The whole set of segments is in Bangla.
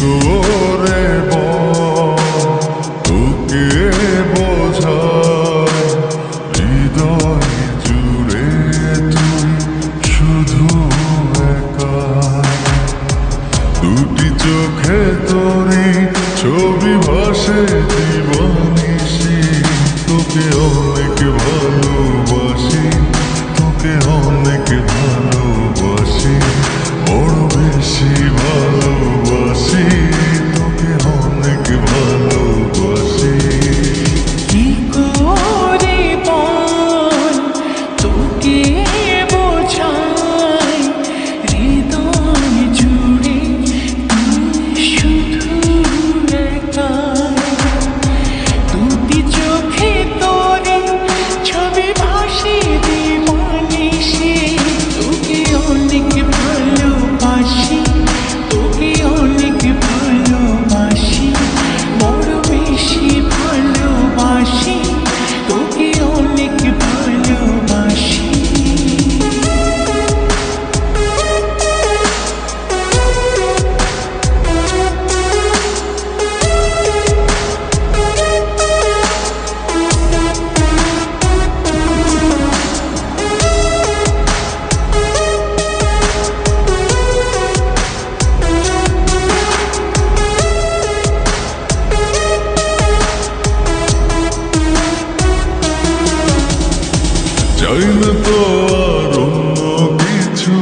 তোরে তোকে বোঝায় হৃদয় জুড়ে তুই শুধু একা। দুটি চোখে তোরে ছবি ভাসে তো আর অন্য কিছু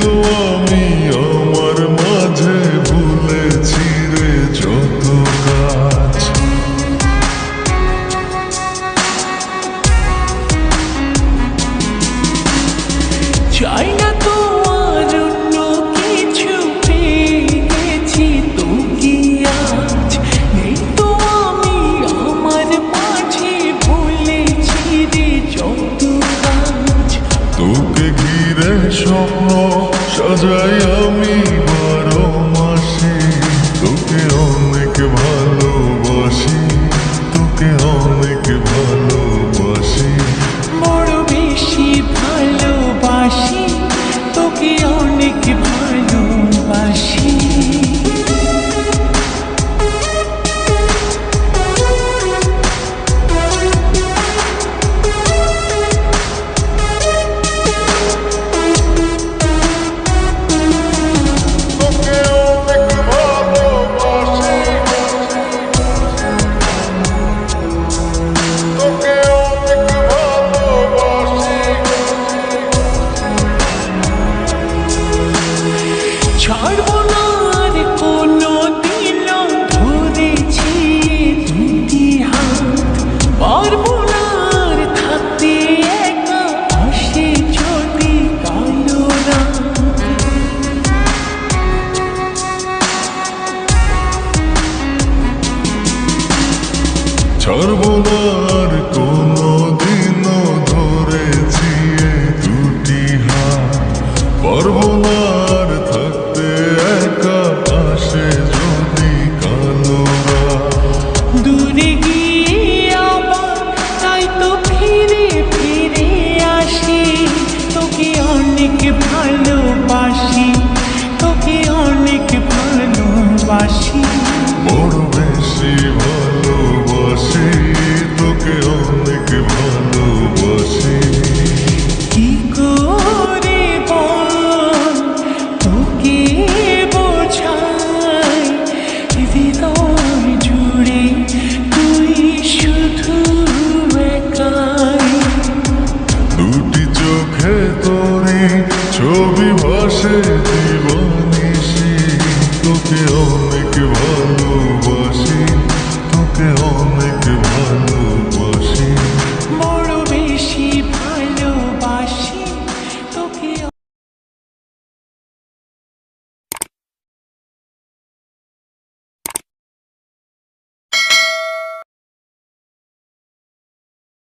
তো আমি আমার মাঝে ভুলেছি রে যত কাজ। চাই সাজাই আমি সর্বদার কোন